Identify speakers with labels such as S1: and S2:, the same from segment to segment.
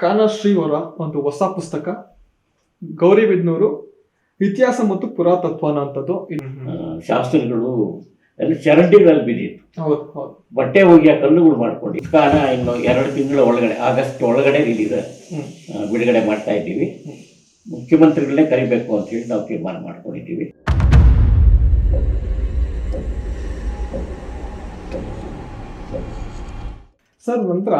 S1: ಕಾನಶ್ರೀ ಅವರ ಒಂದು ಹೊಸ ಪುಸ್ತಕ ಗೌರಿಬಿದ್ನೂರು ಇತಿಹಾಸ ಮತ್ತು ಪುರಾತತ್ವ
S2: ಆ, ಶಾಸ್ತ್ರಗಳು ಚರಂಡಿಗಳಲ್ಲಿ ಬಿದ್ದಿತ್ತು. ಬಟ್ಟೆ ಹೋಗಿ ಆ ಕಲ್ಲುಗಳು ಮಾಡ್ಕೊಂಡು ಕಾಲ ಇನ್ನು ಎರಡು ತಿಂಗಳ ಒಳಗಡೆ ಆಗಸ್ಟ್ ಒಳಗಡೆ ರಿಲೀಸ್
S1: ಹ್ಮ್.
S2: ಬಿಡುಗಡೆ ಮಾಡ್ತಾ ಇದ್ದೀವಿ. ಮುಖ್ಯಮಂತ್ರಿಗಳನ್ನೇ ಕರಿಬೇಕು ಅಂತ ಹೇಳಿ ನಾವು ತೀರ್ಮಾನ ಮಾಡ್ಕೊಂಡಿದ್ದೀವಿ.
S1: ಸರ್ ನಂತರ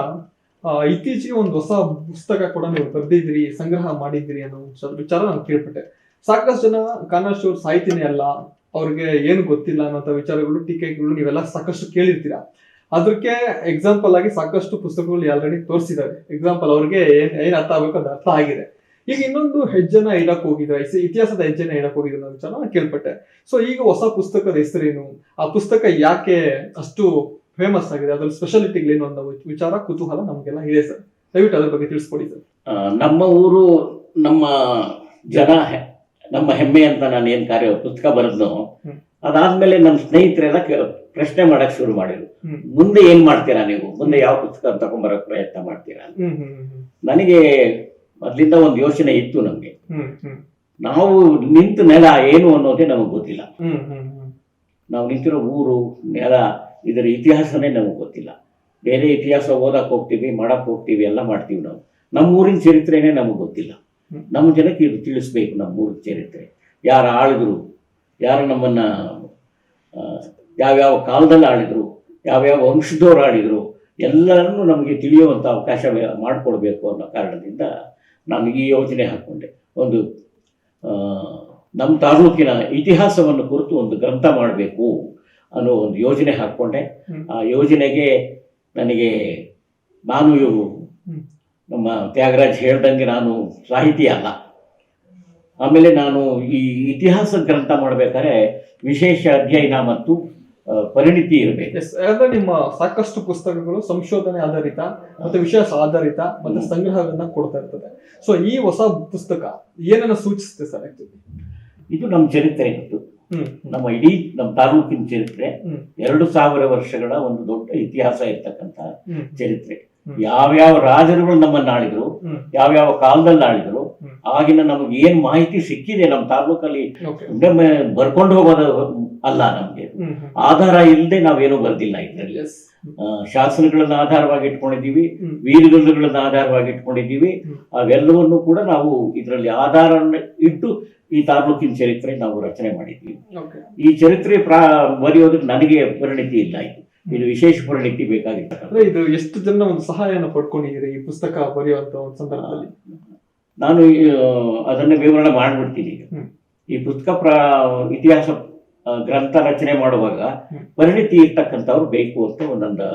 S1: ಇತ್ತೀಚೆಗೆ ಒಂದು ಹೊಸ ಪುಸ್ತಕ ಕೂಡ ನೀವು ಬರೆದಿದ್ರಿ ಸಂಗ್ರಹ ಮಾಡಿದ್ರಿ ಅನ್ನೋ ವಿಚಾರ- ನಾನು ಕೇಳ್ಪಟ್ಟೆ. ಸಾಕಷ್ಟು ಜನ ಕಾನರ್ಶಿ ಅವ್ರ ಸಾಹಿತಿನೇ ಅಲ್ಲ, ಅವ್ರಿಗೆ ಏನು ಗೊತ್ತಿಲ್ಲ ಅನ್ನೋಂಥ ವಿಚಾರಗಳು, ಟೀಕೆಗಳು ನೀವೆಲ್ಲ ಸಾಕಷ್ಟು ಕೇಳಿರ್ತೀರಾ? ಅದಕ್ಕೆ ಎಕ್ಸಾಂಪಲ್ ಆಗಿ ಸಾಕಷ್ಟು ಪುಸ್ತಕಗಳು ಆಲ್ರೆಡಿ ತೋರಿಸಿದ್ದಾರೆ. ಎಕ್ಸಾಂಪಲ್ ಅವ್ರಿಗೆ ಏನ್ ಏನ್ ಅರ್ಥ ಆಗ್ಬೇಕು ಅದು ಅರ್ಥ ಆಗಿದೆ. ಈಗ ಇನ್ನೊಂದು ಹೆಜ್ಜೆನ ಇಡಕ್ ಹೋಗಿದ್ರೆ ಇತಿಹಾಸದ ಹೆಜ್ಜೆನ ಇಡಕ್ ಹೋಗಿದ್ರು ಅನ್ನೋ ವಿಚಾರ ನಾನು ಕೇಳ್ಪಟ್ಟೆ. ಸೊ ಈಗ ಹೊಸ ಪುಸ್ತಕದ ಹೆಸರೇನು? ಆ ಪುಸ್ತಕ ಯಾಕೆ ಅಷ್ಟು ಫೇಮಸ್ ಆಗಿದೆ. ಅದ್ರ ಸ್ಪೆಷಾಲಿಟಿಗಳೇನು ಅಂತ ವಿಚಾರ ಕುತೂಹಲ ನಮಗೆಲ್ಲ ಇದೆ ಸರ್ ದಯವಿಟ್ಟು ಅದ್ರ ಬಗ್ಗೆ ತಿಳಿಸ್ಕೊಡಿ ಸರ್
S2: ನಮ್ಮ ಊರು ನಮ್ಮ ಜನ ನಮ್ಮ ಹೆಮ್ಮೆ ಅಂತ ನಾನು ಏನು ಕಾರ್ಯ ಪುಸ್ತಕ ಬರೆದ್ನು. ಅದಾದ್ಮೇಲೆ ನಮ್ಮ ಸ್ನೇಹಿತರೆಲ್ಲ ಪ್ರಶ್ನೆ ಮಾಡಕ್ ಶುರು ಮಾಡಿದ್ರು. ಮುಂದೆ ಏನ್ ಮಾಡ್ತೀರಾ ನೀವು? ಮುಂದೆ ಯಾವ ಪುಸ್ತಕ ತಗೊಂಡ್ಬರಕ್ ಪ್ರಯತ್ನ ಮಾಡ್ತೀರಾ ನನಗೆ ಮೊದ್ಲಿಂದ ಒಂದು ಯೋಚನೆ ಇತ್ತು ನಮಗೆ. ನಾವು ನಿಂತ ನೆಲ ಏನು ಅನ್ನೋದೇ ನಮಗ್ ಗೊತ್ತಿಲ್ಲ. ನಾವು ನಿಂತಿರೋ ಊರು ನೆಲ ಇದರ ಇತಿಹಾಸನೇ ನಮಗೆ ಗೊತ್ತಿಲ್ಲ. ಬೇರೆ ಇತಿಹಾಸ ಓದಕ್ಕೆ ಹೋಗ್ತೀವಿ ಮಾಡಕ್ಕೆ ಹೋಗ್ತೀವಿ ಎಲ್ಲ ಮಾಡ್ತೀವಿ ನಾವು. ನಮ್ಮ ಊರಿನ ಚರಿತ್ರೆನೇ ನಮಗೆ ಗೊತ್ತಿಲ್ಲ. ನಮ್ಮ ಜನಕ್ಕೆ ಇದು ತಿಳಿಸ್ಬೇಕು ನಮ್ಮ ಊರಿನ ಚರಿತ್ರೆ. ಯಾರು ಆಳಿದ್ರು ಯಾರು ನಮ್ಮನ್ನ ಯಾವ್ಯಾವ ಕಾಲದಲ್ಲಿ ಆಳಿದ್ರು ಯಾವ್ಯಾವ ವಂಶದವ್ರು ಆಳಿದ್ರು ಎಲ್ಲರನ್ನೂ ನಮಗೆ ತಿಳಿಯುವಂಥ ಅವಕಾಶ ಮಾಡಿಕೊಡ್ಬೇಕು ಅನ್ನೋ ಕಾರಣದಿಂದ ನಾನು ಈ ಯೋಜನೆ ಹಾಕ್ಕೊಂಡೆ. ಒಂದು ನಮ್ಮ ತಾಲೂಕಿನ ಇತಿಹಾಸವನ್ನು ಕುರಿತು ಒಂದು ಗ್ರಂಥ ಮಾಡಬೇಕು. ಅನ್ನೋ ಒಂದು ಯೋಜನೆ ಹಾಕ್ಕೊಂಡೆ. ಆ ಯೋಜನೆಗೆ ನನಗೆ ನಾನು ಇವು ನಮ್ಮ ತ್ಯಾಗರಾಜ್ ಹೇಳ್ದಂಗೆ ನಾನು ಸಾಹಿತಿ ಅಲ್ಲ. ಆಮೇಲೆ ನಾನು ಈ ಇತಿಹಾಸ ಗ್ರಂಥ ಮಾಡಬೇಕಾದ್ರೆ ವಿಶೇಷ ಅಧ್ಯಯನ ಮತ್ತು ಪರಿಣಿತಿ ಇರಬೇಕು.
S1: ಅಂದ್ರೆ ನಿಮ್ಮ ಸಾಕಷ್ಟು ಪುಸ್ತಕಗಳು ಸಂಶೋಧನೆ ಆಧಾರಿತ ಮತ್ತೆ ವಿಷಯ ಆಧಾರಿತ ಮತ್ತೆ
S2: ಸಂಗ್ರಹವನ್ನು
S1: ಸಂಗ್ರಹವನ್ನ ಕೊಡ್ತಾ ಇರ್ತದೆ. ಸೊ ಈ ಹೊಸ ಪುಸ್ತಕ ಏನನ್ನ ಸೂಚಿಸುತ್ತೆ ಸರ್
S2: ಇದು ನಮ್ಮ ಚರಿತ್ರೆ ನಮ್ಮ ಇಡೀ ನಮ್ಮ ತಾಲೂಕಿನ ಚರಿತ್ರೆ. ಎರಡು ಸಾವಿರ ವರ್ಷಗಳ ಒಂದು ದೊಡ್ಡ ಇತಿಹಾಸ
S1: ಇರ್ತಕ್ಕಂತ
S2: ಚರಿತ್ರೆ. ಯಾವ್ಯಾವ ರಾಜರುಗಳು ನಮ್ಮನ್ನ ಆಳಿದ್ರು ಯಾವ್ಯಾವ ಕಾಲದಲ್ಲಿ ಆಳಿದ್ರು ಆಗಿನ ನಮಗೆ ಏನ್ ಮಾಹಿತಿ ಸಿಕ್ಕಿದೆ ನಮ್ಮ ತಾಲೂಕಲ್ಲಿ ಬರ್ಕೊಂಡು ಹೋಗೋದು ಅಲ್ಲ ನಮ್ಗೆ. ಆಧಾರ ಇಲ್ಲದೆ ನಾವೇನು ಬರ್ದಿಲ್ಲ ಇದರಲ್ಲಿ. ಶಾಸನಗಳನ್ನ ಆಧಾರವಾಗಿ ಇಟ್ಕೊಂಡಿದ್ದೀವಿ. ವೀರಗಲ್ಲುಗಳನ್ನ ಆಧಾರವಾಗಿ ಇಟ್ಕೊಂಡಿದ್ದೀವಿ. ಅವೆಲ್ಲವನ್ನು ಕೂಡ ನಾವು ಇದರಲ್ಲಿ ಆಧಾರ ಇಟ್ಟು ಈ ತಾಲೂಕಿನ ಚರಿತ್ರೆ ನಾವು ರಚನೆ
S1: ಮಾಡಿದ್ವಿ.
S2: ಈ ಚರಿತ್ರೆ ಪ್ರಾ ಬರೆಯೋದಕ್ಕೆ ನನಗೆ ಪರಿಣಿತಿ ಇಲ್ಲ ಇದು ಇದು ವಿಶೇಷ ಪರಿಣಿತಿ ಬೇಕಾಗಿತ್ತು
S1: ಅಂದ್ರೆ ಇದು ಎಷ್ಟು ಜನ ಒಂದು ಸಹಾಯನ ಪಡ್ಕೊಂಡಿದ್ದೀರಿ ಈ ಪುಸ್ತಕ ಬರೆಯುವಂತ ಒಂದು ಸಂದರ್ಭದಲ್ಲಿ?
S2: ನಾನು ಅದನ್ನ ವಿವರಣೆ ಮಾಡಿಬಿಡ್ತೀನಿ ಈ ಪುಸ್ತಕ ಪ್ರ ಇತಿಹಾಸ ಗ್ರಂಥ ರಚನೆ ಮಾಡುವಾಗ ಪರಿಣಿತಿ ಇರ್ತಕ್ಕಂಥವ್ರು ಬೇಕು ಅಂತ ಒಂದೊಂದು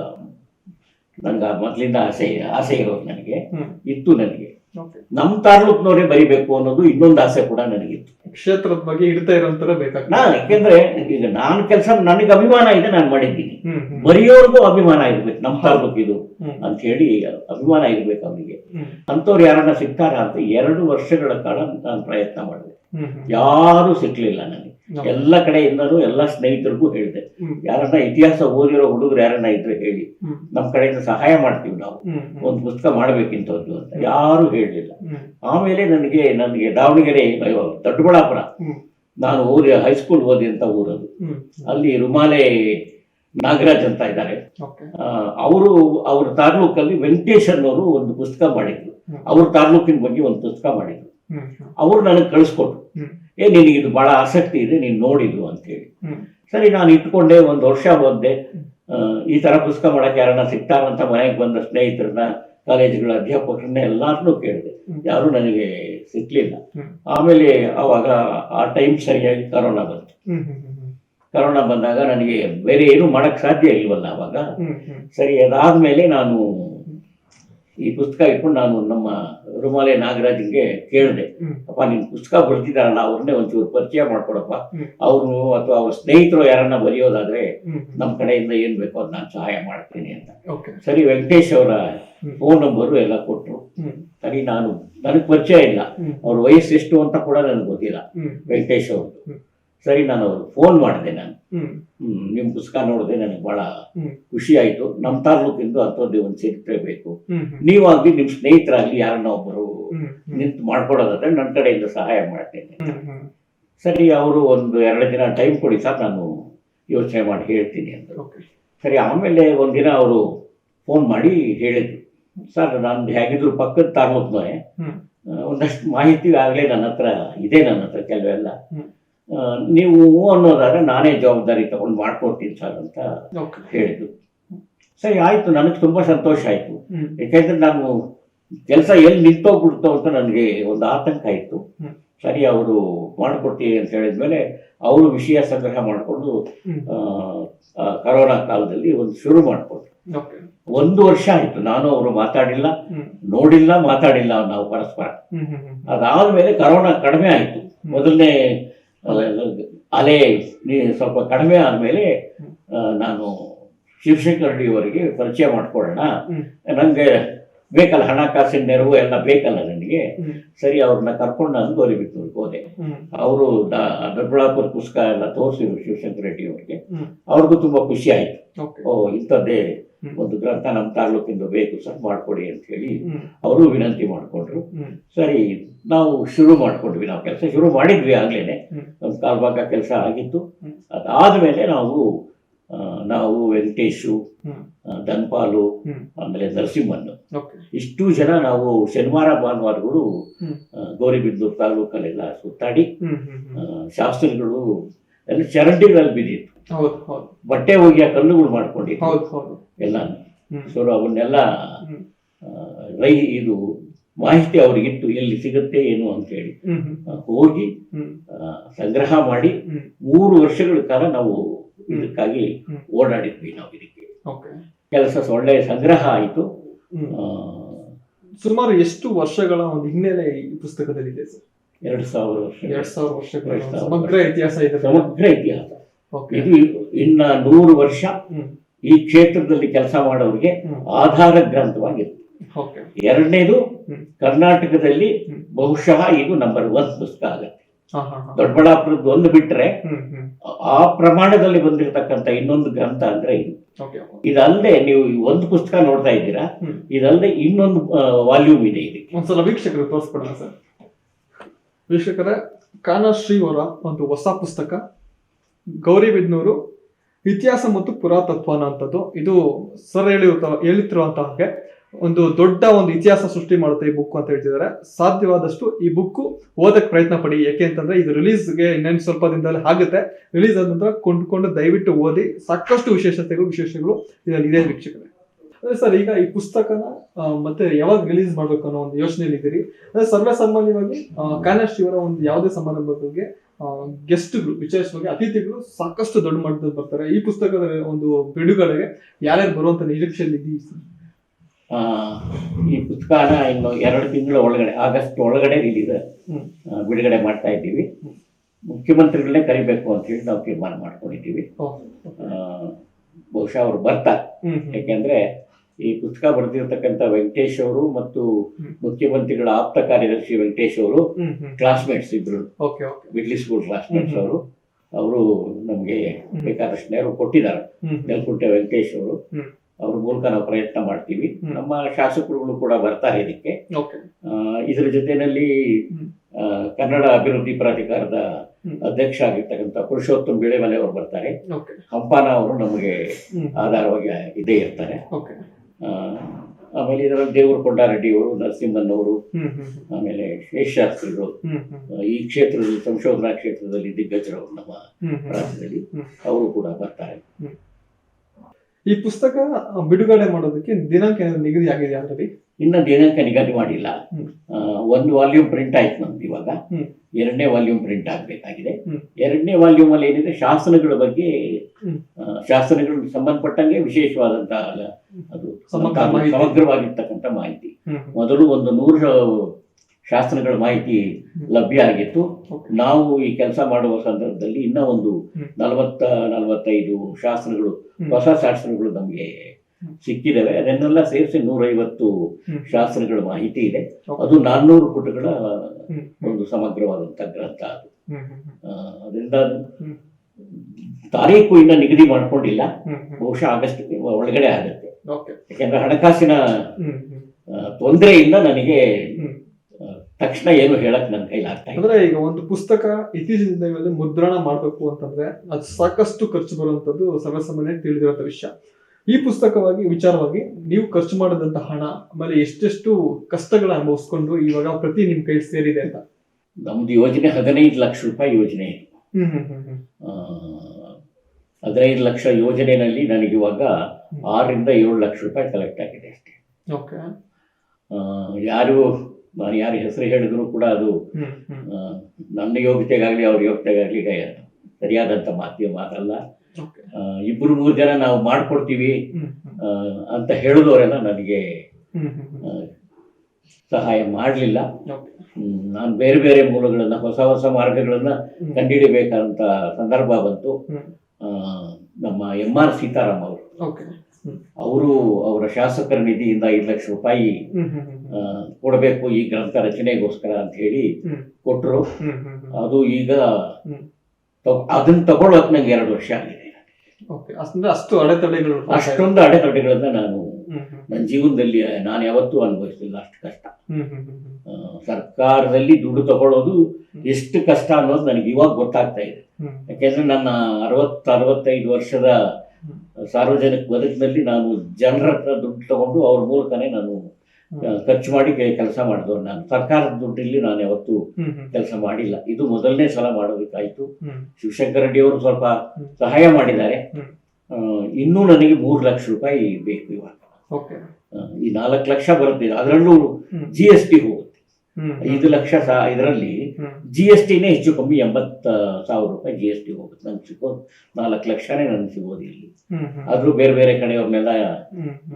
S2: ನಂಗೆ ಮೊದಲಿಂದ ಆಸೆ ಆಸೆ ಇರೋದು ನನಗೆ. ಇತ್ತು ನನಗೆ. ನಮ್ಮ ತಾಲೂಕ್ನವರೇ ಬರಿಬೇಕು ಅನ್ನೋದು ಇನ್ನೊಂದು ಆಸೆ ಕೂಡ ನನಗಿತ್ತು.
S1: ಕ್ಷೇತ್ರದ ಬಗ್ಗೆ ಇಡ್ತಾ ಇರೋಂತರ ಬೇಕಾಗ್ತದೆ.
S2: ನಾ ಯಾಕೆಂದ್ರೆ ಈಗ ನಾನು ಕೆಲಸ ನನಗೆ ಅಭಿಮಾನ ಇದೆ ನಾನು ಮಾಡಿದ್ದೀನಿ. ಬರೆಯೋರ್ಗೂ ಅಭಿಮಾನ ಇರ್ಬೇಕು ನಮ್ಮ ತಾಲೂಕು ಇದು ಅಂತ ಹೇಳಿ ಅಭಿಮಾನ ಇರ್ಬೇಕು ಅವನಿಗೆ ಅಂತವ್ರು ಯಾರನ್ನ ಸಿಗ್ತಾರ ಅಂತ ಎರಡು ವರ್ಷಗಳ ಕಾಲ ನಾನು ಪ್ರಯತ್ನ ಮಾಡಿದೆ. ಯಾರೂ ಸಿಕ್ಲಿಲ್ಲ ನನಗೆ. ಎಲ್ಲ ಕಡೆಯಿಂದಲೂ ಎಲ್ಲ ಸ್ನೇಹಿತರಿಗೂ ಹೇಳಿದೆ. ಯಾರನ್ನ ಇತಿಹಾಸ ಓದಿರೋ ಹುಡುಗರು ಯಾರನ್ನ ಇದ್ರೆ ಹೇಳಿ. ನಮ್ಮ ಕಡೆಯಿಂದ ಸಹಾಯ ಮಾಡ್ತೀವಿ ನಾವು. ಒಂದು ಪುಸ್ತಕ ಮಾಡ್ಬೇಕಿಂತದ್ದು ಅಂತ. ಯಾರು ಹೇಳಲಿಲ್ಲ ಆಮೇಲೆ ನನಗೆ ನನಗೆ ದಾವಣಗೆರೆ ದೊಡ್ಡಬಳ್ಳಾಪುರ. ನಾನು ಓದಿ ಹೈಸ್ಕೂಲ್ ಓದಿ ಅಂತ ಊರದು. ಅಲ್ಲಿ ರುಮಾಲೆ ನಾಗರಾಜ್ ಅಂತ ಇದ್ದಾರೆ. ಅವರು ಅವ್ರ ತಾಲೂಕಲ್ಲಿ ವೆಂಕಟೇಶ್ ಅನ್ನೋರು ಒಂದು ಪುಸ್ತಕ ಮಾಡಿದ್ರು. ಅವ್ರ ತಾಲೂಕಿನ ಬಗ್ಗೆ ಒಂದು ಪುಸ್ತಕ ಮಾಡಿದ್ರು. ಅವರು ನನಗೆ ಕಳಿಸ್ಕೊಟ್ರು. ಏ ನಿನಗೆ ಇದು ಬಹಳ ಆಸಕ್ತಿ ಇದೆ ನೀನು ಅಂತೇಳಿ.
S1: ಹೇಳಿ
S2: ಸರಿ ನಾನು ಇಟ್ಕೊಂಡೆ ಒಂದು ವರ್ಷ ಓದ್ದೆ ಈ ತರ ಪುಸ್ತಕ ಮಾಡಕ್ಕೆ ಯಾರನ್ನ ಸಿಗ್ತಾರಂತ ಮನೆಗೆ ಬಂದ ಸ್ನೇಹಿತರನ್ನ ಕಾಲೇಜುಗಳ ಅಧ್ಯಾಪಕರನ್ನ ಎಲ್ಲಾರನ್ನೂ ಕೇಳಿದೆ. ಯಾರು ನನಗೆ ಸಿಕ್ಲಿಲ್ಲ. ಆಮೇಲೆ ಅವಾಗ ಆ ಟೈಮ್ ಸರಿಯಾಗಿ ಕರೋನಾ ಬಂತು. ಕರೋನಾ ಬಂದಾಗ ನನಗೆ ಬೇರೆ ಏನು ಮಾಡಕ್ ಸಾಧ್ಯ ಇಲ್ವಲ್ಲ ಅವಾಗ. ಸರಿ ಅದಾದ್ಮೇಲೆ ನಾನು ಈ ಪುಸ್ತಕ ಇಟ್ಕೊಂಡು ನಾನು ನಮ್ಮ ರುಮಾಲೆ ನಾಗರಾಜ್ಗೆ ಕೇಳಿದೆ. ಅಪ್ಪ ನಿನ್ ಪುಸ್ತಕ ಬರ್ತಿದಾರಲ್ಲ ಅವ್ರನ್ನೇ ಒಂಚೂರು ಪರಿಚಯ ಮಾಡ್ಕೊಡಪ್ಪ. ಅವ್ರು ಅಥವಾ ಅವ್ರ ಸ್ನೇಹಿತರು ಯಾರನ್ನ ಬರೆಯೋದಾದ್ರೆ ನಮ್ಮ ಕಡೆಯಿಂದ ಏನ್ ಬೇಕೋ ಅದು ನಾನು ಸಹಾಯ ಮಾಡ್ತೀನಿ ಅಂತ. ಸರಿ ವೆಂಕಟೇಶ್ ಅವರ ಫೋನ್ ನಂಬರು ಎಲ್ಲ ಕೊಟ್ಟರು ಸರಿ ನಾನು ನನಗೆ ಪರಿಚಯ ಇಲ್ಲ. ಅವ್ರ ವಯಸ್ಸು ಎಷ್ಟು ಅಂತ ಕೂಡ ನನಗೆ ಗೊತ್ತಿಲ್ಲ. ವೆಂಕಟೇಶ್ ಅವ್ರದ್ದು. ಸರಿ ನಾನು ಅವ್ರು ಫೋನ್ ಮಾಡಿದೆ ನಾನು. ನಿಮ್ಮ ಪುಸ್ತಕ ನೋಡಿದೆ ನನಗೆ ಬಹಳ ಖುಷಿ ಆಯ್ತು. ನಮ್ಮ ತಾಲೂಕಿಂದು ಅಂಥದ್ದೇ ಒಂದು ಚರಿತ್ರೆ ಬೇಕು ನೀವಾಗ್ಲಿ ನಿಮ್ಮ ಸ್ನೇಹಿತರಾಗ್ಲಿ ಯಾರನ್ನ ಒಬ್ಬರು ನಿಂತು ಮಾಡ್ಕೊಡೋದಾದ್ರೆ ನನ್ನ ಕಡೆಯಿಂದ ಸಹಾಯ ಮಾಡ್ತೇನೆ. ಸರಿ ಅವರು ಒಂದು ಎರಡು ದಿನ ಟೈಮ್ ಕೊಡಿ ಸರ್ ನಾನು ಯೋಚನೆ ಮಾಡಿ ಹೇಳ್ತೀನಿ ಅಂತ. ಸರಿ ಆಮೇಲೆ ಒಂದಿನ ಅವರು ಫೋನ್ ಮಾಡಿ ಹೇಳಿದ್ರು. ಸರ್ ನಾನು ಹೇಗಿದ್ರು ಪಕ್ಕದ ತಾಲೂಕ್ನೇ ಒಂದಷ್ಟು ಮಾಹಿತಿ ಆಗಲೇ ನನ್ನ ಹತ್ರ ಇದೆ ನನ್ನ ಹತ್ರ ಕೆಲವೆಲ್ಲ. ನೀವು ಅನ್ನೋದಾದ್ರೆ ನಾನೇ ಜವಾಬ್ದಾರಿ ತಗೊಂಡು ಮಾಡ್ಕೊಡ್ತೀನಿ ಸರ್ ಅಂತ ಹೇಳಿದ್ರು. ಸರಿ ಆಯ್ತು ನನಗೆ ತುಂಬಾ ಸಂತೋಷ ಆಯ್ತು. ಯಾಕೆಂದ್ರೆ ನಾನು ಕೆಲಸ ಎಲ್ಲಿ ನಿಂತೋಗ್ಬಿಡ್ತೋ ಅಂತ ನನಗೆ ಒಂದು ಆತಂಕ ಇತ್ತು. ಸರಿ ಅವರು ಮಾಡಿಕೊಡ್ತೀವಿ ಅಂತ ಹೇಳಿದ್ಮೇಲೆ ಅವರು ವಿಷಯ ಸಂಗ್ರಹ ಮಾಡಿಕೊಂಡು ಕರೋನಾ ಕಾಲದಲ್ಲಿ ಒಂದು ಶುರು ಮಾಡಿಕೊಟ್ರು ಒಂದು ವರ್ಷ ಆಯ್ತು ನಾನು ಅವರು ಮಾತಾಡಿಲ್ಲ. ನೋಡಿಲ್ಲ ಮಾತಾಡಿಲ್ಲ ನಾವು ಪರಸ್ಪರ. ಅದಾದ್ಮೇಲೆ ಕರೋನಾ ಕಡಿಮೆ ಆಯ್ತು. ಮೊದಲನೇ ಅಲೆ ನೀ- ಸ್ವಲ್ಪ ಕಡಿಮೆ ಆದ್ಮೇಲೆ. ನಾನು ಶಿವಶಂಕರ್ ರೆಡ್ಡಿ ಅವರಿಗೆ ಪರಿಚಯ ಮಾಡ್ಕೊಳ್ಳೋಣ. ನನಗೆ ಬೇಕಲ್ಲ ಹಣಕಾಸಿನ ನೆರವು ಎಲ್ಲ ಬೇಕಲ್ಲ ನನಗೆ. ಸರಿ ಅವ್ರನ್ನ ಕರ್ಕೊಂಡು ನಾನು ಗೌರಿಬಿದ್ದೂರಿಗೆ ಹೋದೆ. ಅವರು ದೊಡ್ಡಬಳ್ಳಾಪುರ ಪುಸ್ತಕ ಎಲ್ಲ ತೋರಿಸಿದ್ರು ಶಿವಶಂಕರ್ ರೆಡ್ಡಿ ಅವರಿಗೆ ಅವ್ರಿಗೂ ತುಂಬಾ ಖುಷಿ ಆಯ್ತು. ಓ ಇಂಥದ್ದೇ. ಒಂದು ಗ್ರಂಥ ನಮ್ಮ ತಾಲೂಕಿಂದ ಬೇಕು ಸರ್ ಮಾಡ್ಕೊಡಿ ಅಂತ ಹೇಳಿ ಅವರು ವಿನಂತಿ ಮಾಡಿಕೊಂಡ್ರು. ಸರಿ ನಾವು ಶುರು ಮಾಡ್ಕೊಂಡ್ವಿ ನಾವು ಕೆಲಸ ಶುರು ಮಾಡಿದ್ವಿ ಆಗ್ಲೇನೆ.
S1: ನಮ್ಮ
S2: ಕಾಲ್ಭಾಗ ಕಾಲ್ ಭಾಗ ಕೆಲಸ ಆಗಿತ್ತು. ಅದಾದ್ಮೇಲೆ ನಾವು ನಾವು ವೆಂಕಟೇಶು
S1: ದನ್ಪಾಲು
S2: ಆಮೇಲೆ ನರಸಿಂಹನ್ನು.
S1: ಓಕೆ.
S2: ಇಷ್ಟು ಜನ ನಾವು ಶನಿವಾರ ಭಾನುವಾರಗಳು
S1: ಗೌರಿಬಿದ್ದೂರು
S2: ಆ, ತಾಲೂಕಲ್ಲೆಲ್ಲ ಸುತ್ತಾಡಿ ಶಾಸ್ತ್ರಿಗಳು ಎಲ್ಲ ಚರಂಡಿಗಳಲ್ಲಿ ಬಿದ್ದಿತ್ತು. ಬಟ್ಟೆ ಹೋಗಿ ಒಗೆಯ ಕಲ್ಲುಗಳು ಮಾಡ್ಕೊಂಡಿತ್ತು ಎಲ್ಲ. ಸೊ ಅವನ್ನೆಲ್ಲ ರೈ ಇದು ಮಾಹಿತಿ ಅವ್ರಿಗಿತ್ತು ಎಲ್ಲಿ ಸಿಗುತ್ತೆ ಏನು ಅಂತ ಹೇಳಿ
S1: ಹ್ಮ್ ಹ್ಮ್.
S2: ಆ, ಹೋಗಿ ಸಂಗ್ರಹ ಮಾಡಿ ಮೂರು ವರ್ಷಗಳ ಕಾಲ ನಾವು ಇದಕ್ಕಾಗಿ ಓಡಾಡಿದ್ವಿ ನಾವು ಇದಕ್ಕೆ. ಕೆಲಸ ಒಳ್ಳೆಯ ಸಂಗ್ರಹ ಆಯಿತು.
S1: ಸುಮಾರು ಎಷ್ಟು ವರ್ಷಗಳ ಒಂದು ಹಿನ್ನೆಲೆ ಈ ಪುಸ್ತಕದಲ್ಲಿದೆ ಸರ್?
S2: ಎರಡು ಸಾವಿರ ವರ್ಷ.
S1: ಎರಡು ಸಾವಿರ ವರ್ಷಗಳ ಸಮಗ್ರ ಇತಿಹಾಸ ಇದೆ.
S2: ಸಮಗ್ರ ಇತಿಹಾಸ. ಇದು ಇನ್ನ ನೂರು ವರ್ಷ. ಈ ಕ್ಷೇತ್ರದಲ್ಲಿ ಕೆಲಸ ಮಾಡೋರಿಗೆ ಆಧಾರ ಗ್ರಂಥವಾಗಿರುತ್ತೆ. ಎರಡನೇದು ಕರ್ನಾಟಕದಲ್ಲಿ ಬಹುಶಃ ಇದು ನಂಬರ್ ಒನ್ ಪುಸ್ತಕ ಆಗುತ್ತೆ. ದೊಡ್ಡಬಳ್ಳಾಪುರದ್ದು ಒಂದು ಬಿಟ್ರೆ ಆ ಪ್ರಮಾಣದಲ್ಲಿ ಬಂದಿರತಕ್ಕಂತ ಇನ್ನೊಂದು ಗ್ರಂಥ ಅಂದ್ರೆ ಇದು. ಇದಲ್ಲದೆ ನೀವು ಒಂದು ಪುಸ್ತಕ ನೋಡ್ತಾ ಇದ್ದೀರಾ. ಇದಲ್ಲದೆ ಇನ್ನೊಂದು ವಾಲ್ಯೂಮ್ ಇದೆ ಇದಕ್ಕೆ.
S1: ಒಂದ್ಸಲ ವೀಕ್ಷಕರು ತೋರಿಸ್ಕೊಡೋಣ ಸರ್. ವೀಕ್ಷಕರ ಕಾನಶ್ರೀ ಅವರ ಒಂದು ಹೊಸ ಪುಸ್ತಕ ಗೌರಿಬಿದ್ನೂರು ಇತಿಹಾಸ ಮತ್ತು ಪುರಾತತ್ವ ಅನ್ನೋಂಥದ್ದು ಇದು ಸರ್ ಹೇಳಿರುತ್ತ, ಹೇಳುತ್ತಿರುವಂತಹ ಹಾಗೆ ಒಂದು ದೊಡ್ಡ ಒಂದು ಇತಿಹಾಸ ಸೃಷ್ಟಿ ಮಾಡುತ್ತೆ ಈ ಬುಕ್ ಅಂತ ಹೇಳ್ತಿದ್ದಾರೆ. ಸಾಧ್ಯವಾದಷ್ಟು ಈ ಬುಕ್ ಓದಕ್ಕೆ ಪ್ರಯತ್ನ ಪಡಿ. ಯಾಕೆ ಅಂತಂದ್ರೆ ಇದು ರಿಲೀಸ್ಗೆ ಇನ್ನೇನು ಸ್ವಲ್ಪ ದಿನದಲ್ಲಿ ಆಗುತ್ತೆ. ರಿಲೀಸ್ ಆದ ನಂತರ ಕೊಂಡ್ಕೊಂಡು ದಯವಿಟ್ಟು ಓದಿ ಸಾಕಷ್ಟು ವಿಶೇಷತೆಗಳು ವಿಶೇಷಗಳು ಇದರಲ್ಲಿ ಇದೆ ವೀಕ್ಷಕರೇ. ಅದೇ ಸರ್ ಈಗ ಈ ಪುಸ್ತಕನ ಆ, ಮತ್ತೆ ಯಾವಾಗ ರಿಲೀಸ್ ಮಾಡ್ಬೇಕು ಅನ್ನೋ ಒಂದು ಯೋಚನೆ ಇದ್ದೀರಿ. ಅದೇ ಸರ್ವೇ ಸಾಮಾನ್ಯವಾಗಿ ಕಾನಶ್ರೀ ಅವರ ಒಂದು ಯಾವುದೇ ಸಮಾರಂಭಗಳಿಗೆ ಗೆಸ್ಟ್ಗಳು ವಿಚಾರಿಸುವಾಗ ಅತಿಥಿಗಳು ಸಾಕಷ್ಟು ದೊಡ್ಡ ಮಟ್ಟದಲ್ಲಿ ಬರ್ತಾರೆ. ಈ ಪುಸ್ತಕದ ಒಂದು ಬಿಡುಗಡೆಗೆ ಯಾರ್ಯಾರು ಬರುವಂತ ನಿರೀಕ್ಷೆಯಲ್ಲಿ ಇದ್ದೀವಿ ಸರ್?
S2: ಆ, ಈ ಪುಸ್ತಕನ ಇನ್ನು ಎರಡು ತಿಂಗಳ ಒಳಗಡೆ ಆಗಸ್ಟ್ ಒಳಗಡೆ ರಿಲೀಸ್
S1: ಹ್ಮ್.
S2: ಬಿಡುಗಡೆ ಮಾಡ್ತಾ ಇದ್ದೀವಿ. ಮುಖ್ಯಮಂತ್ರಿಗಳನ್ನೇ ಕರಿಬೇಕು ಅಂತ ಹೇಳಿ ನಾವು ತೀರ್ಮಾನ ಮಾಡ್ಕೊಂಡಿದ್ದೀವಿ. ಆ, ಬಹುಶಃ ಅವ್ರು ಬರ್ತಾರೆ.
S1: ಹ್ಮ್ ಹ್ಮ್.
S2: ಯಾಕೆಂದ್ರೆ ಈ ಪುಸ್ತಕ ಬರೆದಿರತಕ್ಕಂಥ ವೆಂಕಟೇಶ್ ಅವರು ಮತ್ತು ಮುಖ್ಯಮಂತ್ರಿಗಳ ಆಪ್ತ ಕಾರ್ಯದರ್ಶಿ ವೆಂಕಟೇಶ್ ಅವರು ಕ್ಲಾಸ್ಮೇಟ್ಸ್
S1: ಇದ್ರು
S2: ಮಿಡ್ಲಿ ಸ್ಕೂಲ್ ಕ್ಲಾಸ್ಮೇಟ್ಸ್ ಅವರು. ಅವರು ನಮಗೆ. ಬೇಕಾದಷ್ಟು ನೆರವು ಕೊಟ್ಟಿದ್ದಾರೆ. ನೆಲಕುಂಟೆ ವೆಂಕಟೇಶ್ ಅವರು. ಅವ್ರ ಮೂಲಕ ನಾವು ಪ್ರಯತ್ನ ಮಾಡ್ತೀವಿ. ನಮ್ಮ ಶಾಸಕರುಗಳು ಕೂಡ ಬರ್ತಾರೆ ಇದಕ್ಕೆ. ಇದರ ಜೊತೆಯಲ್ಲಿ ಕನ್ನಡ ಅಭಿವೃದ್ಧಿ ಪ್ರಾಧಿಕಾರದ ಅಧ್ಯಕ್ಷ ಆಗಿರ್ತಕ್ಕಂಥ ಪುರುಷೋತ್ತಮ್ ಬಿಳೆಮಲೆ ಅವರು ಬರ್ತಾರೆ. ಹಂಪಾನ ಅವರು ನಮಗೆ ಆಧಾರವಾಗಿ ಇದೇ ಇರ್ತಾರೆ. ಆಮೇಲೆ ಇದರಲ್ಲಿ ದೇವರು ಕೊಂಡಾರೆಡ್ಡಿಯವರು
S1: ಹ್ಮ್
S2: ಆಮೇಲೆ
S1: ಹ್ಮ್
S2: ಈ ಕ್ಷೇತ್ರದಲ್ಲಿ ಸಂಶೋಧನಾ ಕ್ಷೇತ್ರದಲ್ಲಿ ದಿಗ್ಗಜರು ನಮ್ಮ ರಾಜ್ಯದಲ್ಲಿ ಅವರು ಕೂಡ ಬರ್ತಾರೆ.
S1: ಈ ಪುಸ್ತಕ ಬಿಡುಗಡೆ ಮಾಡೋದಕ್ಕೆ ದಿನಾಂಕ ನಿಗದಿ ಆಗಿದೆ ಆಲ್ರೆಡಿ
S2: ಇನ್ನ ದಿನಾಂಕ ನಿಗದಿ ಮಾಡಿಲ್ಲ. ಒಂದು ವಾಲ್ಯೂಮ್ ಪ್ರಿಂಟ್ ಆಯ್ತು ನಮ್ದು ಇವಾಗ. ಎರಡನೇ ವಾಲ್ಯೂಮ್ ಪ್ರಿಂಟ್ ಆಗಬೇಕಾಗಿದೆ. ಎರಡನೇ ವಾಲ್ಯೂಮ್ ಅಲ್ಲಿ ಏನಿದೆ? ಶಾಸನಗಳ ಬಗ್ಗೆ ಶಾಸನಗಳು ಶಾಸನಗಳಿಗೆ ಸಂಬಂಧಪಟ್ಟಂಗೆ ವಿಶೇಷವಾದಂತಹ ಅಲ್ಲ, ಅದು. ಸಮಗ್ರವಾಗಿರ್ತಕ್ಕಂಥ ಮಾಹಿತಿ. ಮೊದಲು ಒಂದು ನೂರು ಶಾಸನಗಳ ಮಾಹಿತಿ ಲಭ್ಯ ಆಗಿತ್ತು. ನಾವು ಈ ಕೆಲಸ ಮಾಡುವ ಸಂದರ್ಭದಲ್ಲಿ ಇನ್ನ ಒಂದು. ನಲವತ್ತ ನಲವತ್ತೈದು ಶಾಸನಗಳು ಹೊಸ ಶಾಸನಗಳು ನಮಗೆ ಸಿಕ್ಕಿದವೆ. ಅದನ್ನೆಲ್ಲ ಸೇರಿಸಿ ನೂರೈವತ್ತು. ಶಾಸನಗಳ ಮಾಹಿತಿ ಇದೆ. ಅದು ನಾನ್ನೂರು ಪುಟಗಳ ಒಂದು ಸಮಗ್ರವಾದಂತಹ ಗ್ರಂಥ ಅದು. ಅದರಿಂದ. ತಾರೀಕು ಇನ್ನ ನಿಗದಿ ಮಾಡ್ಕೊಂಡಿಲ್ಲ. ಬಹುಶಃ ಆಗಸ್ಟ್ ಒಳಗಡೆ ಆಗುತ್ತೆ. ಯಾಕೆಂದ್ರೆ ಹಣಕಾಸಿನ ತೊಂದರೆಯಿಂದ ನನಗೆ ತಕ್ಷಣ ಏನು ಹೇಳಕ್ ನನ್ನ ಕೈಲಿ ಆಗ್ತಾ
S1: ಅಂದ್ರೆ ಈಗ ಒಂದು ಪುಸ್ತಕ ಇತ್ತೀಚಿನ ದಿನಗಳಲ್ಲಿ ಮುದ್ರಣ ಮಾಡಬೇಕು ಅಂತಂದ್ರೆ ಅದು ಸಾಕಷ್ಟು ಖರ್ಚು ಬರುವಂತದ್ದು ಸರ್ವಸಾಮಾನ್ಯ ತಿಳಿದಿರುವಂತ ವಿಷಯ. ಈ ಪುಸ್ತಕವಾಗಿ ವಿಚಾರವಾಗಿ ನೀವು ಖರ್ಚು ಮಾಡಿದಂತ ಹಣ ಆಮೇಲೆ ಎಷ್ಟೆಷ್ಟು ಕಷ್ಟಗಳ ಅನುಭವಿಸ್ಕೊಂಡು ಇವಾಗ ಪ್ರತಿ ನಿಮ್ ಕೈ ಸೇರಿದೆ ಅಂತ.
S2: ನಮ್ದು ಯೋಜನೆ ಹದಿನೈದು ಲಕ್ಷ ರೂಪಾಯಿ ಯೋಜನೆ ಇದು.
S1: ಹ್ಮ್ ಹ್ಮ್ ಹ್ಮ್ ಹ್ಮ್
S2: ಆ, ಹದಿನೈದು ಲಕ್ಷ ಯೋಜನೆಯಲ್ಲಿ ನನಗೆ ಇವಾಗ ಆರರಿಂದ ಏಳು ಲಕ್ಷ ರೂಪಾಯಿ ಕಲೆಕ್ಟ್ ಆಗಿದೆ ಅಷ್ಟೇ.
S1: ಓಕೆ.
S2: ಆ, ಯಾರು ನಾನು ಯಾರ ಹೆಸರು ಹೇಳಿದ್ರು ಕೂಡ ಅದು ನನ್ನ ಯೋಗ್ಯತೆಗಾಗಲಿ ಅವ್ರ ಯೋಗ್ಯತೆಗಾಗಲಿ ಸರಿಯಾದಂಥ ಮಾತಿಯ ಮಾತಲ್ಲ ಇಬ್ಬರು ಇಬ್ರು ಮೂರು ಜನ ನಾವು ಮಾಡ್ಕೊಡ್ತೀವಿ. ಅಂತ ಹೇಳಿದವರೆಲ್ಲ ನನಗೆ ಸಹಾಯ ಮಾಡಲಿಲ್ಲ.
S1: ನಾನು
S2: ಬೇರೆ ಬೇರೆ ಮೂಲಗಳನ್ನು ಹೊಸ ಹೊಸ ಮಾರ್ಗಗಳನ್ನು
S1: ಹ್ಮ್.
S2: ಸಂದರ್ಭ ಬಂತು. ನಮ್ಮ ಎಂ ಆರ್ ಸೀತಾರಾಮ್ ಅವರು. ಅವರು ಅವರ ಶಾಸಕರ ನಿಧಿಯಿಂದ ಐದು ಲಕ್ಷ ರೂಪಾಯಿ ಕೊಡಬೇಕು ಈ ಗ್ರಂಥ ರಚನೆಗೋಸ್ಕರ ಅಂತ ಹೇಳಿ. ಕೊಟ್ಟರು ಅದು ಈಗ ಅದನ್ನ ತಗೊಳ್ಳೋಕೆ ನಂಗೆ ಎರಡು ವರ್ಷ ಆಗಿದೆ.
S1: ಅಷ್ಟು ಅಡೆತಡೆಗಳು
S2: ಅಷ್ಟೊಂದು ಅಡೆತಡೆಗಳನ್ನ ನಾನು ನನ್ನ ಜೀವನದಲ್ಲಿ ನಾನು ಯಾವತ್ತೂ ಅನುಭವಿಸಲಿಲ್ಲ ಅಷ್ಟು ಕಷ್ಟ. ಸರ್ಕಾರದಲ್ಲಿ ದುಡ್ಡು ತಗೊಳ್ಳೋದು ಎಷ್ಟು ಕಷ್ಟ ಅನ್ನೋದು ನನಗೆ ಇವಾಗ ಗೊತ್ತಾಗ್ತಾ ಇದೆ. ಯಾಕೆಂದ್ರೆ ನನ್ನ ಅರವತ್ತು ಅರವತ್ತೈದು ವರ್ಷದ ಸಾರ್ವಜನಿಕ ಬದುಕಿನಲ್ಲಿ ನಾನು ಜನರ ಹತ್ರ ದುಡ್ಡು ತಗೊಂಡು ಅವ್ರ ಮೂಲಕನೇ ನಾನು ಖರ್ಚು ಮಾಡಿ ಕೆಲಸ ಮಾಡಿದವ್ರು. ನಾನು ಸರ್ಕಾರದ ದುಡ್ಡಲ್ಲಿ ನಾನು ಯಾವತ್ತೂ ಕೆಲಸ ಮಾಡಿಲ್ಲ. ಇದು ಮೊದಲನೇ ಸಲ
S1: ಮಾಡಬೇಕಾಯ್ತು
S2: ಶಿವಶಂಕರ ರೆಡ್ಡಿ ಅವರು ಸ್ವಲ್ಪ ಸಹಾಯ ಮಾಡಿದ್ದಾರೆ. ಇನ್ನೂ ನನಗೆ ಮೂರು ಲಕ್ಷ ರೂಪಾಯಿ ಬೇಕು ಇವಾಗ. ಈ ನಾಲ್ಕು ಲಕ್ಷ ಬರುತ್ತೆ. ಅದರಲ್ಲೂ ಜಿ ಎಸ್ ಟಿ ಹೋಗುತ್ತೆ. ಐದು ಲಕ್ಷ ಇದರಲ್ಲಿ ಜಿ ಎಸ್ ಟಿನೇ ಹೆಚ್ಚು ಕಮ್ಮಿ ಎಂಬತ್ತು ಸಾವಿರ ರೂಪಾಯಿ ಜಿ ಎಸ್ ಟಿ ಹೋಗುತ್ತೆ. ನಂಗೆ ಸಿಗೋದು ನಾಲ್ಕು ಲಕ್ಷನೇ ನನಗೆ ಸಿಗೋದು ಇಲ್ಲಿ. ಆದ್ರೂ ಬೇರೆ ಬೇರೆ ಕಡೆಯವ್ರನ್ನೆಲ್ಲ
S1: ಅವ್ರನ್ನೆಲ್ಲ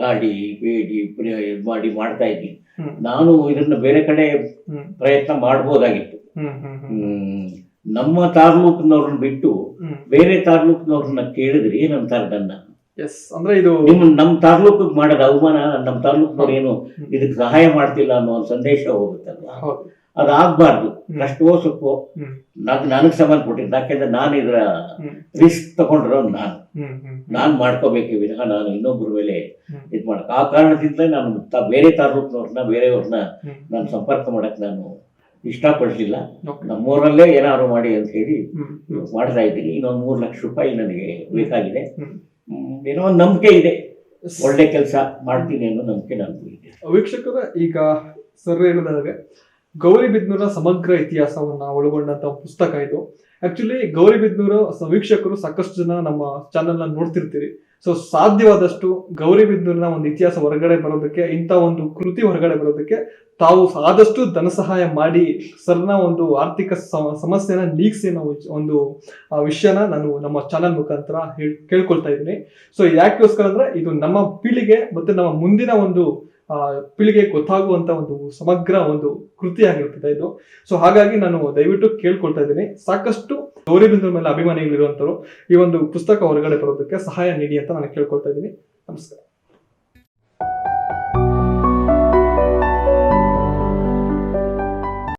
S2: ಗಾಡಿ ಕಾಡಿ ಬೇಡಿ ಮಾಡಿ ಮಾಡ್ತಾ ಇದ್ದೀನಿ. ನಾನು ಇದನ್ನ ಬೇರೆ ಕಡೆ ಪ್ರಯತ್ನ ಮಾಡ್ಬೋದಾಗಿತ್ತು. ನಮ್ಮ ತಾಲೂಕಿನವ್ರನ್ನ ಬಿಟ್ಟು ಬೇರೆ ತಾಲೂಕಿನವ್ರನ್ನ ಕೇಳಿದ್ರೆ ಏನಂತಾರೆ ನನ್ನ?
S1: ಎಸ್ ಅಂದ್ರೆ ಇದು
S2: ನಿಮ್ಮ ನಮ್ಮ ತಾಲೂಕಿಗೆ ಮಾಡೋದು ಅವಮಾನ ನಮ್ಮ ತಾಲೂಕಿನವ್ರು ಏನು. ಇದಕ್ಕೆ ಸಹಾಯ ಮಾಡ್ತಿಲ್ಲ ಅನ್ನೋ ಒಂದು ಸಂದೇಶ ಹೋಗುತ್ತಲ್ವ?
S1: ಅದು
S2: ಆಗ್ಬಾರ್ದು.
S1: ಹ್ಮ್.
S2: ಕಷ್ಟವೋ ಸುಖವೋ ನನಗೆ ಸಂಬಂಧಪಟ್ಟಿದ್ದು ಯಾಕೆಂದ್ರೆ ನಾನು ಇದರ ರಿಸ್ಕ್ ತಗೊಂಡಿರೋ ನಾನು. ನಾನು ಮಾಡ್ಕೋಬೇಕು ವಿನಃ ನಾನು ಇನ್ನೊಬ್ಬರ ಮೇಲೆ. ಇದು ಮಾಡಕ್. ಆ ಕಾರಣದಿಂದ ನಾನು ಬೇರೆ ತಾಲೂಕಿನವ್ರನ್ನ ಬೇರೆಯವ್ರನ್ನ ನಾನು ಸಂಪರ್ಕ ಮಾಡಕ್ ನಾನು ಇಷ್ಟಪಡಲಿಲ್ಲ ನಮ್ಮೂರಲ್ಲೇ ಏನಾದ್ರು ಮಾಡಿ ಅಂತ ಹೇಳಿ ಮಾಡ್ತಾ ಇದ್ದೀನಿ. ಇನ್ನೊಂದು ಮೂರು ಲಕ್ಷ ರೂಪಾಯಿ ನನಗೆ ಬೇಕಾಗಿದೆ. ಏನೋ ಒಂದು ನಂಬಿಕೆ ಇದೆ. ಒಳ್ಳೆ ಕೆಲಸ ಮಾಡ್ತೀನಿ ಅನ್ನೋ ನಂಬಿಕೆ ನನಗೂ ಇದೆ.
S1: ವೀಕ್ಷಕರ ಈಗ ಸರ್ ಹೇಳಿದಾಗೆ ಗೌರಿಬಿದ್ನೂರ ಸಮಗ್ರ ಇತಿಹಾಸವನ್ನ ಒಳಗೊಂಡಂತ ಪುಸ್ತಕ ಇದು. ಆಕ್ಚುಲಿ ಗೌರಿಬಿದ್ನೂರು ವೀಕ್ಷಕರು ಸಾಕಷ್ಟು ಜನ ನಮ್ಮ ಚಾನೆಲ್ನ ನೋಡ್ತಿರ್ತೀರಿ. ಸೊ ಸಾಧ್ಯವಾದಷ್ಟು ಗೌರಿಬಿದ್ನೂರಿನ ಒಂದು ಇತಿಹಾಸ ಹೊರಗಡೆ ಬರೋದಕ್ಕೆ, ಇಂಥ ಒಂದು ಕೃತಿ ಹೊರಗಡೆ ಬರೋದಕ್ಕೆ ತಾವು ಆದಷ್ಟು ಧನ ಸಹಾಯ ಮಾಡಿ, ಸರ್ನ ಒಂದು ಆರ್ಥಿಕ ಸಮಸ್ಯೆನ ನೀಗಿಸಿ ನಾವು ಒಂದು ವಿಷಯನ ನಾನು ನಮ್ಮ ಚಾನಲ್ ಮುಖಾಂತರ ಕೇಳ್ಕೊಳ್ತಾ ಇದ್ದೀನಿ. ಸೊ ಯಾಕೋಸ್ಕರ ಅಂದ್ರೆ ಇದು ನಮ್ಮ ಪೀಳಿಗೆ ಮತ್ತೆ ನಮ್ಮ ಮುಂದಿನ ಒಂದು ಪೀಳಿಗೆ ಗೊತ್ತಾಗುವಂತ ಒಂದು ಸಮಗ್ರ ಒಂದು ಕೃತಿ ಆಗಿರುತ್ತದೆ ಇದು. ಸೊ ಹಾಗಾಗಿ ನಾನು ದಯವಿಟ್ಟು ಕೇಳ್ಕೊಳ್ತಾ ಇದ್ದೀನಿ. ಸಾಕಷ್ಟು ಗೌರಿ ಬಿಂದು ಮೇಲೆ ಅಭಿಮಾನಿಗಳಿರುವಂತರು ಈ ಒಂದು ಪುಸ್ತಕ ಹೊರಗಡೆ ಬರೋದಕ್ಕೆ ಸಹಾಯ ನೀಡಿ ಅಂತ ನಾನು ಕೇಳ್ಕೊಳ್ತಾ ಇದ್ದೀನಿ. ನಮಸ್ಕಾರ.